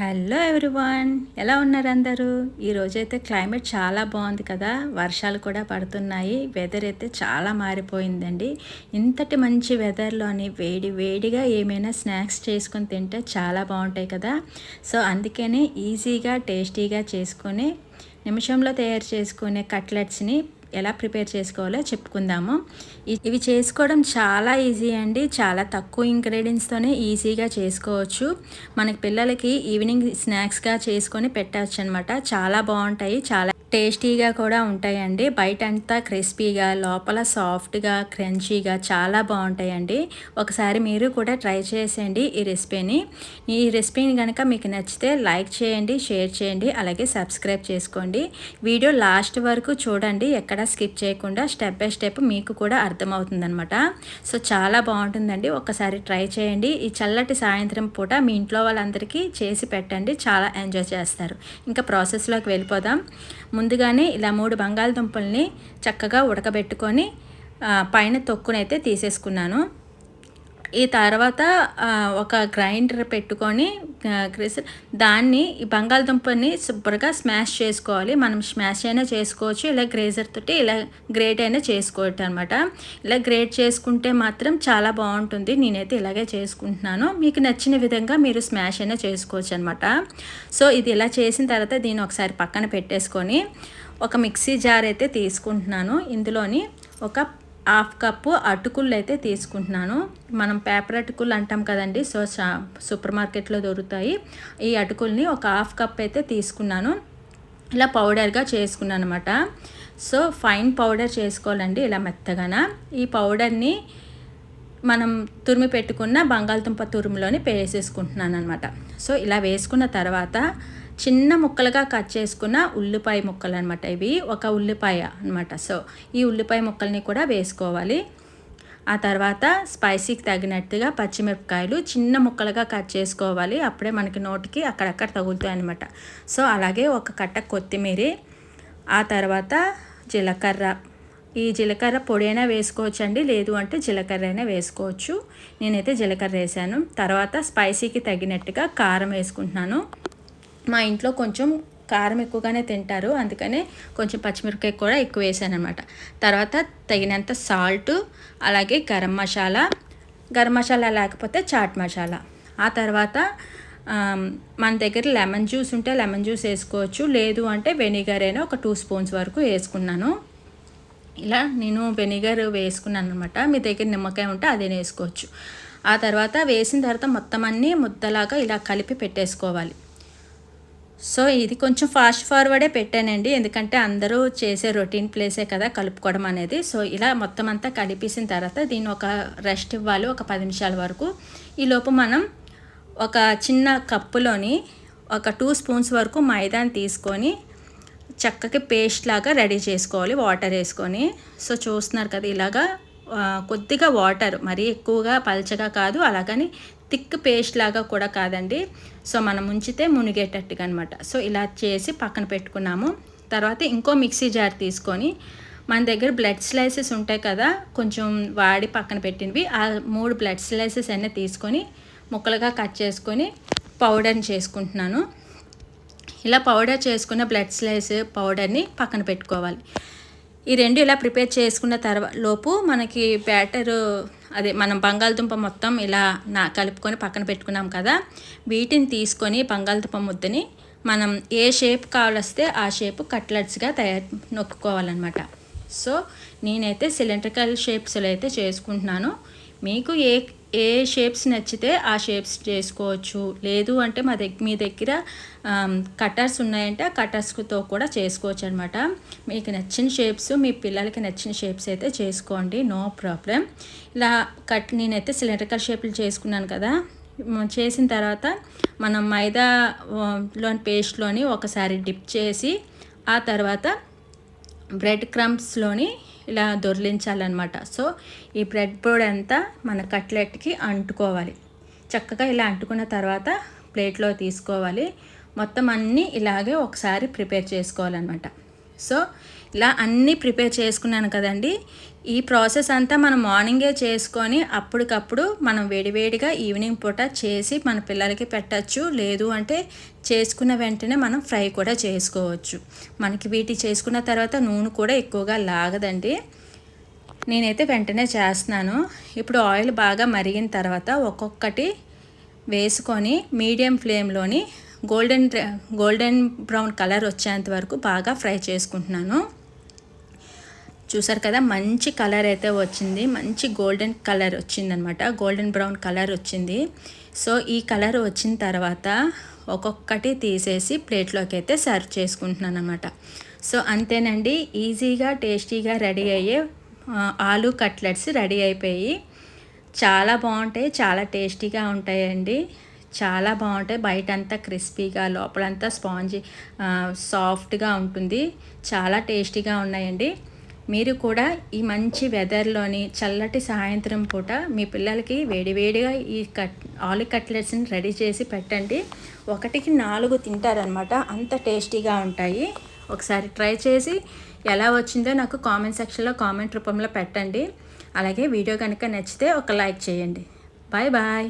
Hello everyone ఎలా ఉన్నారు అందరూ ఈరోజైతే క్లైమేట్ చాలా బాగుంది కదా. వర్షాలు కూడా పడుతున్నాయి. వెదర్ అయితే చాలా మారిపోయిందండి. ఇంతటి మంచి వెదర్లోని వేడి వేడిగా ఏమైనా స్నాక్స్ చేసుకొని తింటే చాలా బాగుంటాయి కదా. సో అందుకని ఈజీగా టేస్టీగా చేసుకొని నిమిషంలో తయారు చేసుకునే కట్లెట్స్ని ఎలా ప్రిపేర్ చేసుకోవాలో చెప్పుకుందాము. ఇవి చేసుకోవడం చాలా ఈజీ అండి. చాలా తక్కువ ఇంగ్రీడియంట్స్తోనే ఈజీగా చేసుకోవచ్చు. మనకి పిల్లలకి ఈవినింగ్ స్నాక్స్గా చేసుకొని పెట్టవచ్చు అనమాట చాలా బాగుంటాయి. చాలా టేస్టీగా కూడా ఉంటాయండి. బయట అంతా క్రిస్పీగా లోపల సాఫ్ట్గా క్రంచీగా చాలా బాగుంటాయండి. ఒకసారి మీరు కూడా ట్రై చేసేయండి ఈ రెసిపీని. ఈ రెసిపీని కనుక మీకు నచ్చితే లైక్ చేయండి షేర్ చేయండి అలాగే సబ్స్క్రైబ్ చేసుకోండి. వీడియో లాస్ట్ వరకు చూడండి. ఎక్కడ స్కిప్ చేయకుండా స్టెప్ బై స్టెప్ మీకు కూడా అర్థమవుతుందనమాట సో చాలా బాగుంటుందండి. ఒకసారి ట్రై చేయండి. ఈ చల్లటి సాయంత్రం పూట మీ ఇంట్లో వాళ్ళందరికీ చేసి పెట్టండి. చాలా ఎంజాయ్ చేస్తారు. ఇంకా ప్రాసెస్లోకి వెళ్ళిపోదాం. ముందుగానే ఇలా మూడు బంగాళదుంపల్ని చక్కగా ఉడకబెట్టుకొని పైన తొక్కునైతే తీసేసుకున్నాను. ఈ తర్వాత ఒక గ్రైండర్ పెట్టుకొని ఆ, దాన్ని ఈ బంగాళదుంపని శుభ్రంగా స్మాష్ చేసుకోవాలి. మనం స్మాష్ అయినా చేసుకోవచ్చు. ఇలా గ్రేజర్ తోటి ఇలా గ్రేట్ అయినా చేసుకోవచ్చు అనమాట ఇలా గ్రేట్ చేసుకుంటే మాత్రం చాలా బాగుంటుంది. నేనైతే ఇలాగే చేసుకుంటున్నాను. మీకు నచ్చిన విధంగా మీరు స్మాష్ అయినా చేసుకోవచ్చు అనమాట సో ఇది ఇలా చేసిన తర్వాత దీన్ని ఒకసారి పక్కన పెట్టేసుకొని ఒక మిక్సీ జార్ అయితే తీసుకుంటున్నాను. ఇందులోని ఒక హాఫ్ కప్పు అటుకుళ్ళు అయితే తీసుకుంటున్నాను. మనం పేపర్ అటుకులు అంటాం కదండి సో సూపర్ మార్కెట్లో దొరుకుతాయి. ఈ అటుకుల్ని ఒక హాఫ్ కప్ అయితే తీసుకున్నాను. ఇలా పౌడర్గా చేసుకున్నాను అనమాట సో ఫైన్ పౌడర్ చేసుకోవాలండి ఇలా మెత్తగాన. ఈ పౌడర్ని మనం తురిమి పెట్టుకున్న బంగాళదుంప తురుములోని వేసేసుకుంటున్నాను అనమాట సో ఇలా వేసుకున్న తర్వాత చిన్న ముక్కలుగా కట్ చేసుకున్న ఉల్లిపాయ ముక్కలు అనమాట ఇవి. ఒక ఉల్లిపాయ అనమాట. సో ఈ ఉల్లిపాయ ముక్కల్ని కూడా వేసుకోవాలి. ఆ తర్వాత స్పైసీకి తగినట్టుగా పచ్చిమిరపకాయలు చిన్న ముక్కలుగా కట్ చేసుకోవాలి. అప్పుడే మనకి నోటికి అక్కడక్కడ తగులుతాయి అనమాట సో అలాగే ఒక కట్ట కొత్తిమీర ఆ తర్వాత జీలకర్ర. ఈ జీలకర్ర పొడి అయినా వేసుకోవచ్చు అండి లేదు అంటే జీలకర్ర అయినా వేసుకోవచ్చు. నేనైతే జీలకర్ర వేసాను. తర్వాత స్పైసీకి తగినట్టుగా కారం వేసుకుంటున్నాను. మా ఇంట్లో కొంచెం కారం ఎక్కువగానే తింటారు. అందుకనే కొంచెం పచ్చిమిరపకాయ కూడా ఎక్కువ వేసాను అనమాట తర్వాత తగినంత సాల్ట్ అలాగే గరం మసాలా గరం మసాలా లేకపోతే చాట్ మసాలా. ఆ తర్వాత మన దగ్గర లెమన్ జ్యూస్ ఉంటే లెమన్ జ్యూస్ వేసుకోవచ్చు. లేదు అంటే వెనిగర్ అయినా ఒక టూ స్పూన్స్ వరకు వేసుకున్నాను. ఇలా నేను వెనిగర్ వేసుకున్నాను అనమాట మీ దగ్గర నిమ్మకాయ ఉంటే అదే వేసుకోవచ్చు. ఆ తర్వాత వేసిన తర్వాత మొత్తం అన్నీ ముద్దలాగా ఇలా కలిపి పెట్టేసుకోవాలి. సో ఇది కొంచెం ఫాస్ట్ ఫార్వర్డే పెట్టానండి. ఎందుకంటే అందరూ చేసే రొటీన్ ప్లేసే కదా కలుపుకోవడం అనేది. సో ఇలా మొత్తం అంతా కలిపేసిన తర్వాత దీన్ని ఒక రెస్ట్ ఇవ్వాలి ఒక పది నిమిషాల వరకు. ఈలోపు మనం ఒక చిన్న కప్పులోని ఒక టూ స్పూన్స్ వరకు మైదాని తీసుకొని చక్కకి పేస్ట్ లాగా రెడీ చేసుకోవాలి వాటర్ వేసుకొని. సో చూస్తున్నారు కదా ఇలాగా కొద్దిగా వాటర్ మరీ ఎక్కువగా పల్చగా కాదు అలాగని థిక్ పేస్ట్ లాగా కూడా కాదండి. సో మనం ఉంచితే మునిగేటట్టుగా అనమాట సో ఇలా చేసి పక్కన పెట్టుకున్నాము. తర్వాత ఇంకో మిక్సీ జార్ తీసుకొని మన దగ్గర బ్లడ్ స్లైసెస్ ఉంటాయి కదా కొంచెం వాడి పక్కన పెట్టినవి. ఆ మూడు బ్లడ్ స్లైసెస్ అన్నీ తీసుకొని ముక్కలుగా కట్ చేసుకొని పౌడర్ని చేసుకుంటున్నాను. ఇలా పౌడర్ చేసుకున్న బ్లడ్ స్లైస్ పౌడర్ని పక్కన పెట్టుకోవాలి. ఈ రెండు ఇలా ప్రిపేర్ చేసుకున్న తర్వాత లోపు మనకి బ్యాటర్ అదే మనం బంగాళదుంప మొత్తం ఇలా నా కలుపుకొని పక్కన పెట్టుకున్నాం కదా వీటిని తీసుకొని బంగాళదుంప ముద్దని మనం ఏ షేప్ కావాలొస్తే ఆ షేప్ కట్లెట్స్గా తయారు నొక్కుకోవాలన్నమాట. సో నేనైతే సిలిండ్రికల్ షేప్స్లో అయితే చేసుకుంటున్నాను. మీకు ఏ ఏ షేప్స్ నచ్చితే ఆ షేప్స్ చేసుకోవచ్చు. లేదు అంటే మా దగ్గర మీ దగ్గర కటర్స్ ఉన్నాయంటే ఆ కటర్స్తో కూడా చేసుకోవచ్చు అనమాట మీకు నచ్చిన షేప్స్ మీ పిల్లలకి నచ్చిన షేప్స్ అయితే చేసుకోండి. నో ప్రాబ్లం ఇలా కట్ నేనైతే సిలిండ్రికల్ షేప్లు చేసుకున్నాను కదా. చేసిన తర్వాత మనం మైదా లోని పేస్ట్లోని ఒకసారి డిప్ చేసి ఆ తర్వాత బ్రెడ్ క్రమ్స్లోని ఇలా దొర్లించాలన్నమాట. సో ఈ బ్రెడ్ పొడి అంతా మన కట్లెట్కి అంటుకోవాలి. చక్కగా ఇలా అంటుకున్న తర్వాత ప్లేట్లో తీసుకోవాలి. మొత్తం అన్నీ ఇలాగే ఒకసారి ప్రిపేర్ చేసుకోవాలన్నమాట. సో ఇలా అన్నీ ప్రిపేర్ చేసుకున్నాను కదండి. ఈ ప్రాసెస్ అంతా మనం మార్నింగే చేసుకొని అప్పటికప్పుడు మనం వేడివేడిగా ఈవినింగ్ పూట చేసి మన పిల్లలకి పెట్టచ్చు. లేదు అంటే చేసుకున్న వెంటనే మనం ఫ్రై కూడా చేసుకోవచ్చు. మనకి వీటి చేసుకున్న తర్వాత నూనె కూడా ఎక్కువగా లాగదండి. నేనైతే వెంటనే చేస్తున్నాను. ఇప్పుడు ఆయిల్ బాగా మరిగిన తర్వాత ఒక్కొక్కటి వేసుకొని మీడియం ఫ్లేమ్లోని గోల్డెన్ గోల్డెన్ బ్రౌన్ కలర్ వచ్చేంత వరకు బాగా ఫ్రై చేసుకుంటున్నాను. చూసారు కదా మంచి కలర్ అయితే వచ్చింది. మంచి గోల్డెన్ కలర్ వచ్చిందనమాట. గోల్డెన్ బ్రౌన్ కలర్ వచ్చింది. సో ఈ కలర్ వచ్చిన తర్వాత ఒక్కొక్కటి తీసేసి ప్లేట్లోకి అయితే సర్వ్ చేసుకుంటున్నాను అనమాట సో అంతేనండి. ఈజీగా టేస్టీగా రెడీ అయ్యే ఆలు కట్లెట్స్ రెడీ అయిపోయి చాలా బాగుంటాయి. చాలా టేస్టీగా ఉంటాయండి. చాలా బాగుంటాయి. బయట అంతా క్రిస్పీగా లోపలంతా స్పాంజీ సాఫ్ట్గా ఉంటుంది. చాలా టేస్టీగా ఉన్నాయండి. మీరు కూడా ఈ మంచి వెదర్లోని చల్లటి సాయంత్రం పూట మీ పిల్లలకి వేడివేడిగా ఈ కట్ ఆలు కట్లెట్స్ని రెడీ చేసి పెట్టండి. ఒకటికి నాలుగు తింటారనమాట అంత టేస్టీగా ఉంటాయి. ఒకసారి ట్రై చేసి ఎలా వచ్చిందో నాకు కామెంట్ సెక్షన్లో కామెంట్ రూపంలో పెట్టండి. అలాగే వీడియో కనుక నచ్చితే ఒక లైక్ చేయండి. Bye bye